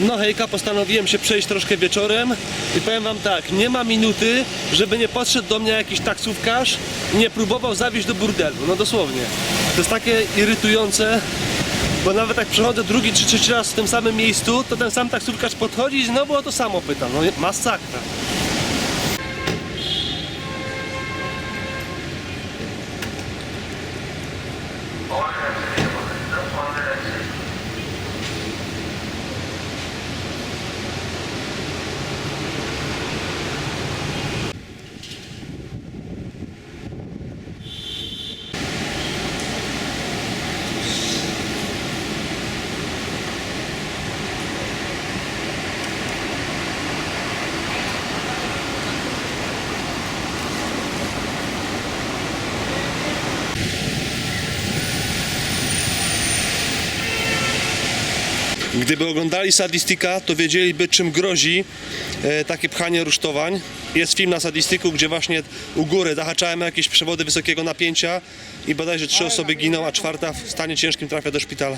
No hejka, postanowiłem się przejść troszkę wieczorem i powiem wam tak, nie ma minuty, żeby nie podszedł do mnie jakiś taksówkarz i nie próbował zawieźć do burdelu, no dosłownie. To jest takie irytujące, bo nawet jak przechodzę drugi czy trzeci raz w tym samym miejscu, to ten sam taksówkarz podchodzi i znowu o to samo pyta, no masakra. Gdyby oglądali Sadistika, to wiedzieliby czym grozi e, takie pchanie rusztowań. Jest film na Sadistiku, gdzie właśnie u góry zahaczałem jakieś przewody wysokiego napięcia i bodajże trzy osoby giną, a czwarta w stanie ciężkim trafia do szpitala.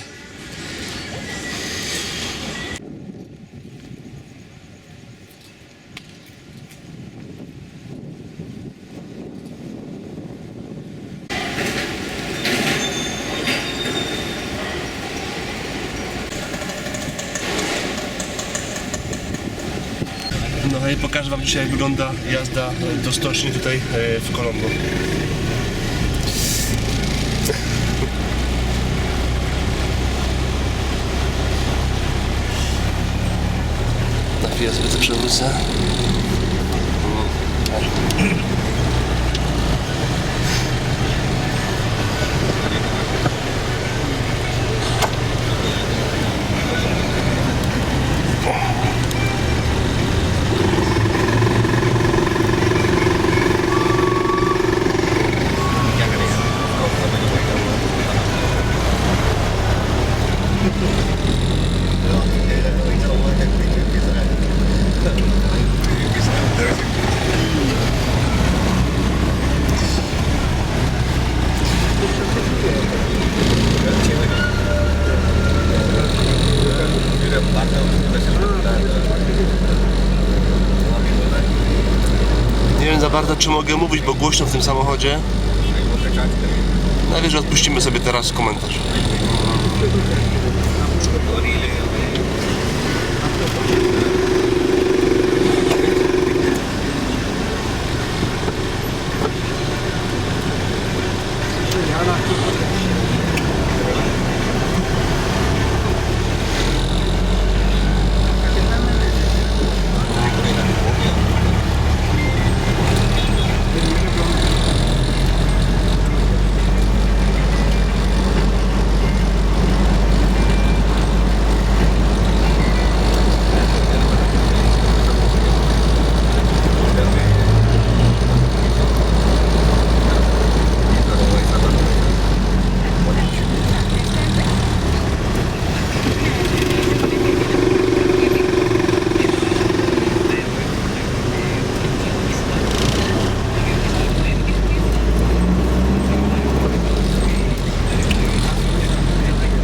No dzisiaj jak wygląda jazda do stoczni tutaj e, w Colombo. Na chwilę sobie to przewrócę. Bardzo czy mogę mówić, bo głośno w tym samochodzie. Najwyżej odpuścimy sobie teraz komentarz.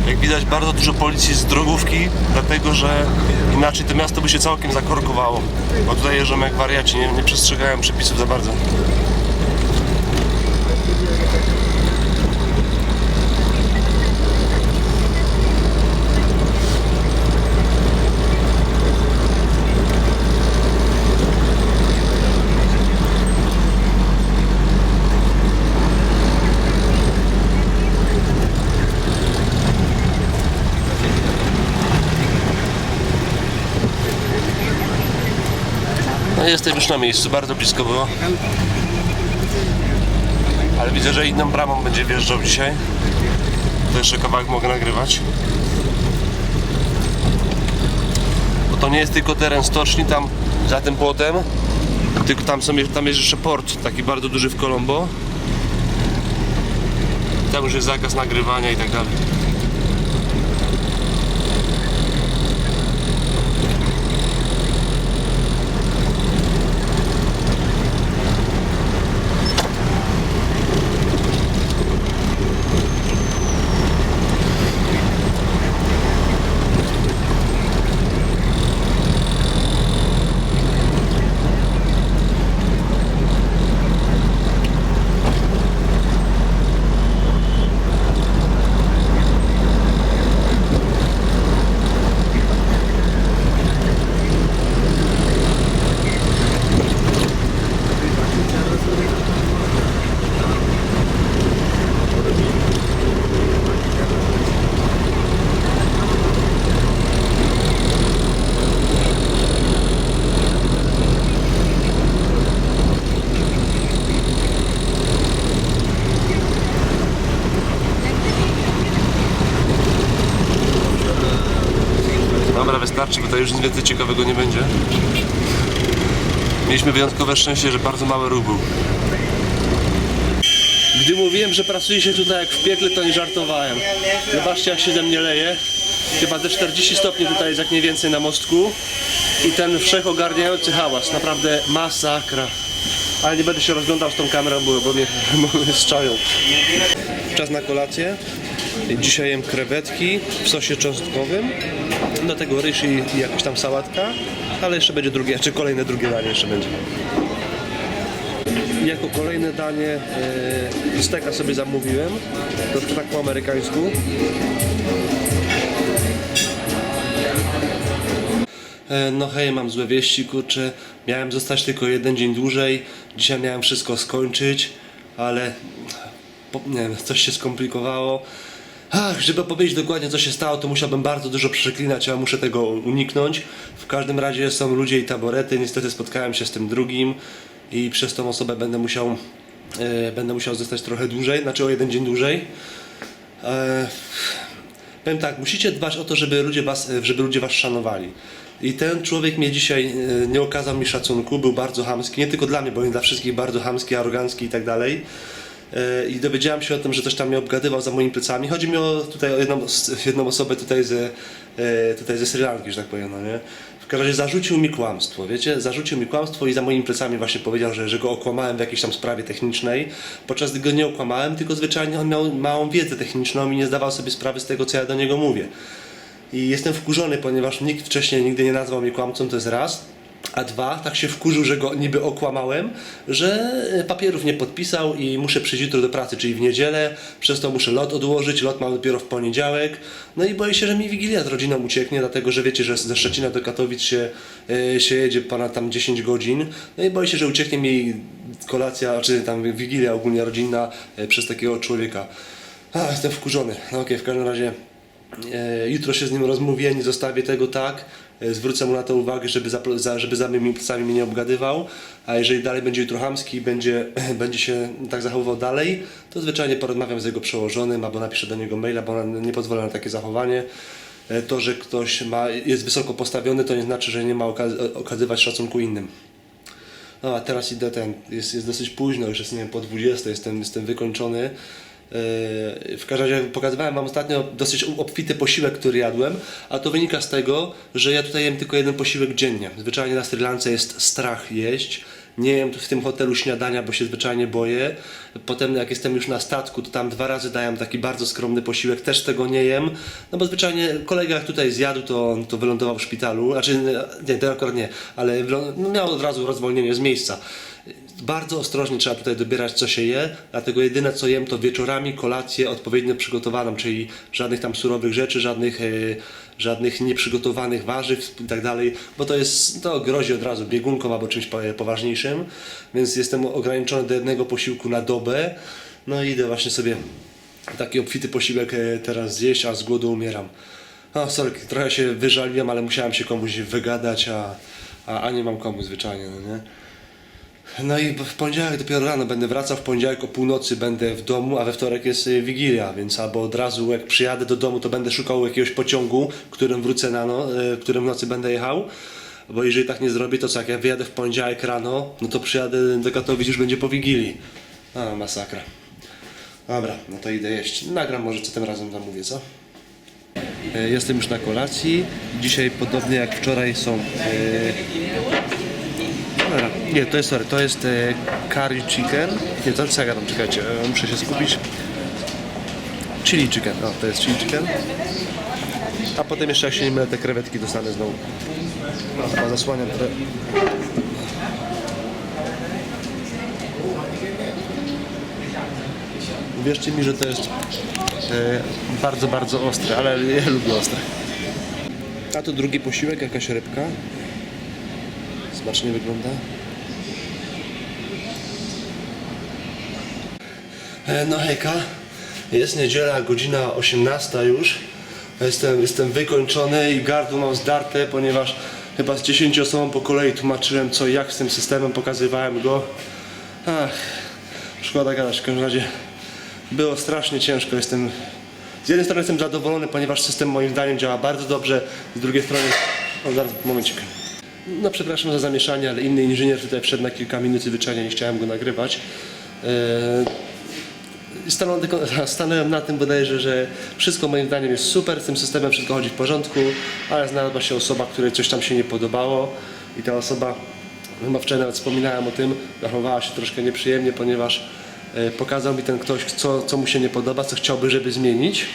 Jak widać bardzo dużo policji z drogówki, dlatego że inaczej to miasto by się całkiem zakorkowało. Bo tutaj jeżdżą jak wariaci, nie, nie przestrzegają przepisów za bardzo. Jestem już na miejscu, bardzo blisko było. Ale widzę, że inną bramą będzie wjeżdżał dzisiaj. To jeszcze kawałek mogę nagrywać. Bo to nie jest tylko teren stoczni tam za tym płotem. Tylko tam, są, tam jest jeszcze port, taki bardzo duży w Colombo. Tam już jest zakaz nagrywania i tak dalej. Dobra, wystarczy, bo to już nic więcej ciekawego nie będzie. Mieliśmy wyjątkowe szczęście, że bardzo mały ruch był. Gdy mówiłem, że pracuje się tutaj jak w piekle, to nie żartowałem. Zobaczcie, jak się ze mnie leje. Chyba ze 40 stopni tutaj jest jak nie więcej na mostku. I ten wszechogarniający hałas, naprawdę masakra. Ale nie będę się rozglądał z tą kamerą, bo, mnie, bo mnie strzają. Czas na kolację. Dzisiaj jem krewetki w sosie cząstkowym. Do tego ryż i, jakaś tam sałatka. Ale jeszcze będzie drugie, czy kolejne drugie danie jeszcze będzie. Jako kolejne danie e, steka sobie zamówiłem. Troszkę tak po amerykańsku. E, No hej, mam złe wieści, kurczę. Miałem zostać tylko jeden dzień dłużej. Dzisiaj miałem wszystko skończyć, ale nie wiem, coś się skomplikowało. Ach, żeby powiedzieć dokładnie co się stało, to musiałbym bardzo dużo przeklinać, a muszę tego uniknąć. W każdym razie są ludzie i taborety. Niestety spotkałem się z tym drugim i przez tą osobę będę musiał, e, będę musiał zostać trochę dłużej, znaczy o jeden dzień dłużej. E, Powiem tak, musicie dbać o to, żeby ludzie was, żeby ludzie was szanowali. I ten człowiek mnie dzisiaj e, nie okazał mi szacunku, był bardzo chamski, nie tylko dla mnie, bo nie dla wszystkich bardzo chamski, arogancki i tak dalej. E, I dowiedziałem się o tym, że coś tam mnie obgadywał za moimi plecami. Chodzi mi o tutaj o jedną, jedną osobę tutaj ze, e, tutaj ze Sri Lanki, że tak powiem, no nie? W każdym razie zarzucił mi kłamstwo, wiecie? Zarzucił mi kłamstwo i za moimi plecami właśnie powiedział, że, że go okłamałem w jakiejś tam sprawie technicznej, podczas gdy go nie okłamałem, tylko zwyczajnie on miał małą wiedzę techniczną i nie zdawał sobie sprawy z tego, co ja do niego mówię. I jestem wkurzony, ponieważ nikt wcześniej nigdy nie nazwał mnie kłamcą, to jest raz. A dwa, tak się wkurzył, że go niby okłamałem, że papierów nie podpisał i muszę przyjść jutro do pracy, czyli w niedzielę. Przez to muszę lot odłożyć, lot mam dopiero w poniedziałek. No i boję się, że mi Wigilia z rodziną ucieknie, dlatego że wiecie, że ze Szczecina do Katowic się, e, się jedzie ponad tam 10 godzin. No i boję się, że ucieknie mi kolacja, czy tam Wigilia ogólnie rodzinna e, przez takiego człowieka. A, jestem wkurzony. No okej, w każdym razie E, Jutro się z nim rozmówię, nie zostawię tego tak. E, Zwrócę mu na to uwagę, żeby za, żeby za moimi plecami mnie nie obgadywał. A jeżeli dalej będzie jutro chamski i będzie, będzie się tak zachowywał dalej, to zwyczajnie porozmawiam z jego przełożonym albo napiszę do niego maila, bo nie pozwolę na takie zachowanie. E, To, że ktoś ma, jest wysoko postawiony, to nie znaczy, że nie ma okaz- okazywać szacunku innym. No a teraz idę ten, jest, jest dosyć późno, już jest nie wiem, po 20, jestem, jestem wykończony. Yy, W każdym razie pokazywałem Wam ostatnio dosyć obfity posiłek, który jadłem, a to wynika z tego, że ja tutaj jem tylko jeden posiłek dziennie. Zwyczajnie na Sri Lance jest strach jeść. Nie jem w tym hotelu śniadania, bo się zwyczajnie boję. Potem jak jestem już na statku, to tam dwa razy dają taki bardzo skromny posiłek, też tego nie jem. No bo zwyczajnie kolega jak tutaj zjadł, to, to wylądował w szpitalu. Znaczy, nie, to akurat nie, ale no, miał od razu rozwolnienie z miejsca. Bardzo ostrożnie trzeba tutaj dobierać, co się je, dlatego jedyne co jem to wieczorami kolację odpowiednio przygotowaną, czyli żadnych tam surowych rzeczy, żadnych, e, żadnych nieprzygotowanych warzyw i tak dalej, bo to jest, to grozi od razu biegunką albo czymś po- poważniejszym, więc jestem ograniczony do jednego posiłku na dobę, no i idę właśnie sobie taki obfity posiłek e, teraz zjeść, a z głodu umieram. O, sorry, trochę się wyżaliłem, ale musiałem się komuś wygadać, a, a, a nie mam komu zwyczajnie, no nie? No i w poniedziałek dopiero rano będę wracał, w poniedziałek o północy będę w domu, a we wtorek jest y, Wigilia, więc albo od razu jak przyjadę do domu, to będę szukał jakiegoś pociągu, którym wrócę na no, y, którym w nocy będę jechał. Bo jeżeli tak nie zrobię, to co, jak ja wyjadę w poniedziałek rano, no to przyjadę do Katowic już będzie po Wigilii. A, masakra. Dobra, no to idę jeść. Nagram może co tym razem zamówię, co? E, Jestem już na kolacji. Dzisiaj podobnie jak wczoraj są e, Dobra, nie, to jest, sorry, to jest e, curry chicken. Nie, to co ja gadam, czekajcie, e, muszę się skupić. Chili chicken, o, to jest chili chicken. A potem jeszcze jak się nie mylę, te krewetki dostanę znowu. Chyba zasłaniam trochę. Wierzcie mi, że to jest e, bardzo, bardzo ostre, ale ja lubię ostre. A to drugi posiłek, jakaś rybka. Smacznie wygląda. E, No hejka, jest niedziela, godzina 18 już. Jestem, jestem wykończony i gardło mam zdarte, ponieważ chyba z 10 osobom po kolei tłumaczyłem co jak z tym systemem, pokazywałem go. Ach, szkoda gadać, w każdym razie było strasznie ciężko, jestem z jednej strony jestem zadowolony, ponieważ system moim zdaniem działa bardzo dobrze, z drugiej strony... O, zaraz, momencik. No przepraszam za zamieszanie, ale inny inżynier tutaj wszedł na kilka minut i nie chciałem go nagrywać. I stanąłem, stanąłem na tym bodajże, że wszystko moim zdaniem jest super, z tym systemem wszystko chodzi w porządku, ale znalazła się osoba, której coś tam się nie podobało i ta osoba, chyba wczoraj nawet wspominałem o tym, zachowała się troszkę nieprzyjemnie, ponieważ e, pokazał mi ten ktoś, co, co mu się nie podoba, co chciałby, żeby zmienić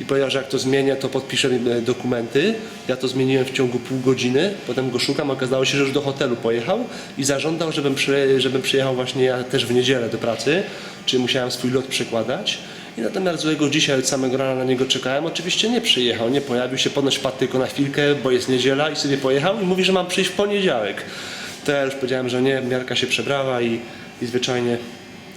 i powiedział, że jak to zmienię, to podpiszę e, dokumenty. Ja to zmieniłem w ciągu pół godziny, potem go szukam, okazało się, że już do hotelu pojechał i zażądał, żebym, przy, żebym przyjechał właśnie ja też w niedzielę do pracy, czyli musiałem swój lot przekładać. I na temat złego dzisiaj od samego rana na niego czekałem. Oczywiście nie przyjechał, nie pojawił się, ponoć wpadł tylko na chwilkę, bo jest niedziela i sobie pojechał i mówi, że mam przyjść w poniedziałek. To ja już powiedziałem, że nie, miarka się przebrała i, i zwyczajnie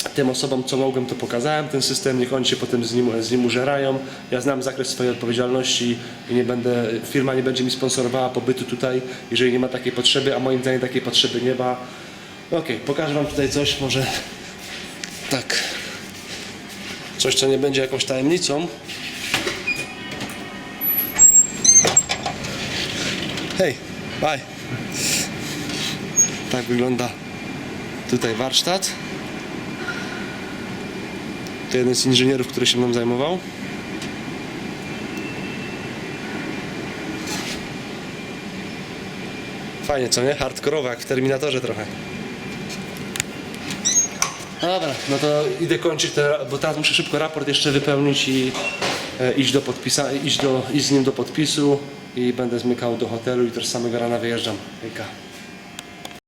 tym osobom, co mogłem, to pokazałem ten system, niech oni się potem z nim, z nim użerają. Ja znam zakres swojej odpowiedzialności i nie będę, firma nie będzie mi sponsorowała pobytu tutaj, jeżeli nie ma takiej potrzeby, a moim zdaniem takiej potrzeby nie ma. Okej, pokażę Wam tutaj coś, może tak, coś, co nie będzie jakąś tajemnicą. Hej, bye. Tak wygląda tutaj warsztat. To jeden z inżynierów, który się mną zajmował. Fajnie, co nie? Hardkorowe, jak w Terminatorze trochę. Dobra, no to idę kończyć, te, bo teraz muszę szybko raport jeszcze wypełnić i e, iść, do podpisa, iść, do, iść z nim do podpisu i będę zmykał do hotelu i też samego rana wyjeżdżam. Hejka.